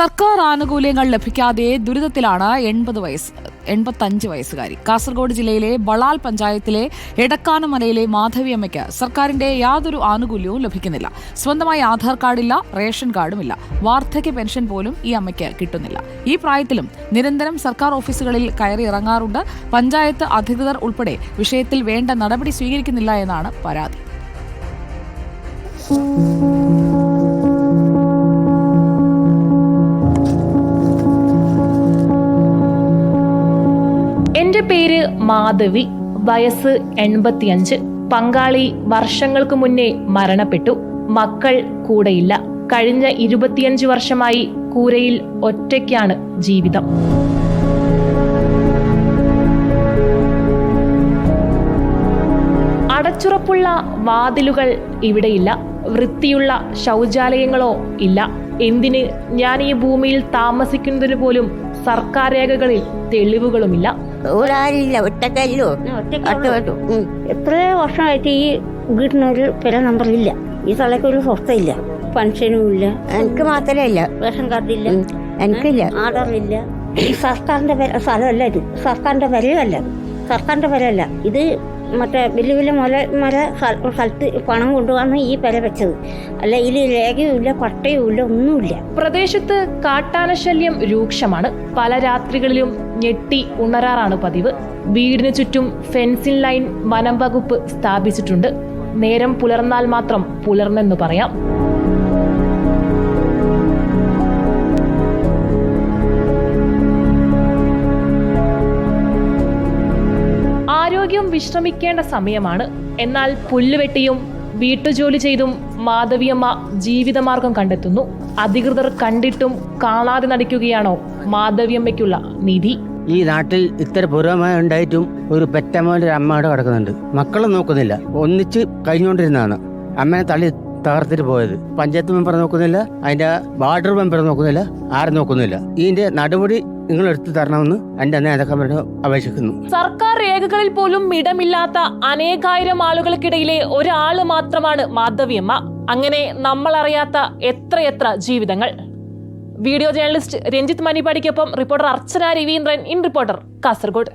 സർക്കാർ ആനുകൂല്യങ്ങൾ ലഭിക്കാതെ ദുരിതത്തിലാണ് എൺപത് വയസ്സ് എൺപത്തഞ്ച് വയസ്സുകാരി. കാസർഗോഡ് ജില്ലയിലെ ബളാൽ പഞ്ചായത്തിലെ എടക്കാനമലയിലെ മാധവിയമ്മയ്ക്ക് സർക്കാരിന്റെ യാതൊരു ആനുകൂല്യവും ലഭിക്കുന്നില്ല. സ്വന്തമായി ആധാർ കാർഡില്ല റേഷൻ കാർഡുമില്ല. വാർദ്ധക്യ പെൻഷൻ പോലും ഈ അമ്മയ്ക്ക് കിട്ടുന്നില്ല. ഈ പ്രായത്തിലും നിരന്തരം സർക്കാർ ഓഫീസുകളിൽ കയറി ഇറങ്ങാറുണ്ട്. പഞ്ചായത്ത് അധികൃതർ ഉൾപ്പെടെ വിഷയത്തിൽ വേണ്ട നടപടി സ്വീകരിക്കുന്നില്ല എന്നാണ് പരാതി. എന്റെ പേര് മാധവി വയസ്സ് എൺപത്തിയഞ്ച്. പങ്കാളി വർഷങ്ങൾക്ക് മുന്നേ മരണപ്പെട്ടു. മക്കൾ കൂടെയില്ല. കഴിഞ്ഞ ഇരുപത്തിയഞ്ച് വർഷമായി കൂരയിൽ ഒറ്റയ്ക്കാണ് ജീവിതം. അടച്ചുറപ്പുള്ള വാതിലുകൾ ഇവിടെയില്ല. വൃത്തിയുള്ള ശൗചാലയങ്ങളോ ഇല്ല. എന്തിന് ഞാൻ ഈ ഭൂമിയിൽ താമസിക്കുന്നതിന് പോലും സർക്കാർ രേഖകളിൽ തെളിവുകളുമില്ല? ഒരാളില്ല ഒറ്റക്കല്ലോ. എത്രയോ വർഷമായിട്ട് ഈ വീട്ടിനൊരു നമ്പർ നമ്പറില്ല ഈ തലയ്ക്ക് ഒരു സ്വസ്ഥയില്ല. പെൻഷനും ഇല്ല. എനിക്ക് മാത്രമേ ഇല്ല. റേഷൻ കാർഡില്ല. എനിക്കില്ല. ആധാറില്ല ഈ സർക്കാരിന്റെ സ്ഥലമല്ല ഇത്. സർക്കാരിന്റെ വരയല്ല സർക്കാരിന്റെ വരയല്ല ഇത് മറ്റേ വലിയ വലിയ മല മല സ്ഥലത്ത് പണം കൊണ്ടുവന്ന് ഈ പെര വെച്ചത്. അല്ല ഇതിൽ രേഖയുമില്ല പട്ടയുമില്ല ഒന്നുമില്ല. പ്രദേശത്ത് കാട്ടാനശല്യം രൂക്ഷമാണ്. പല രാത്രികളിലും ഞെട്ടി ഉണരാറാണ് പതിവ്. വീടിന് ചുറ്റും ഫെൻസിംഗ് ലൈൻ വനം വകുപ്പ് സ്ഥാപിച്ചിട്ടുണ്ട്. നേരം പുലർന്നാൽ മാത്രം പുലർന്നെന്ന് പറയാം. ആരോഗ്യം വിശ്രമിക്കേണ്ട സമയമാണ്. എന്നാൽ പുല്ലുവെട്ടിയും വീട്ടുജോലി ചെയ്തും മാധവിയമ്മ ജീവിതമാർഗം കണ്ടെത്തുന്നു. അധികൃതർ കണ്ടിട്ടും കാണാതെ നടിക്കുകയാണോ മാധവിയമ്മയ്ക്കുള്ള നിധി ഈ നാട്ടിൽ ഇത്ര പുരോഗമനം ഉണ്ടായിട്ടും ഒരു പെറ്റമ്മയുടെ ഒരു അമ്മയുടെ കിടക്കുന്നുണ്ട്. മക്കളെ നോക്കുന്നില്ല. ഒന്നിച്ച് കഴിഞ്ഞുകൊണ്ടിരുന്നതാണ്. അമ്മനെ തള്ളി തകർത്തിട്ട് പോയത്. പഞ്ചായത്ത് മെമ്പർ നോക്കുന്നില്ല. അതിന്റെ വാർഡർ മെമ്പർ നോക്കുന്നില്ല. ആരും നോക്കുന്നില്ല. ഇതിന്റെ നടപടി നിങ്ങൾ എടുത്തു തരണമെന്ന് എന്റെ നേതാക്കന്മാരോട് അപേക്ഷിക്കുന്നു. സർക്കാർ രേഖകളിൽ പോലും ഇടമില്ലാത്ത അനേകായിരം ആളുകൾക്കിടയിലെ ഒരാൾ മാത്രമാണ് മാധവിയമ്മ. അങ്ങനെ നമ്മൾ അറിയാത്ത എത്രയെത്ര ജീവിതങ്ങൾ. Video journalist Ranjith മണിപ്പാടിക്കൊപ്പം reporter Archana Raveendran in reporter Kasaragod.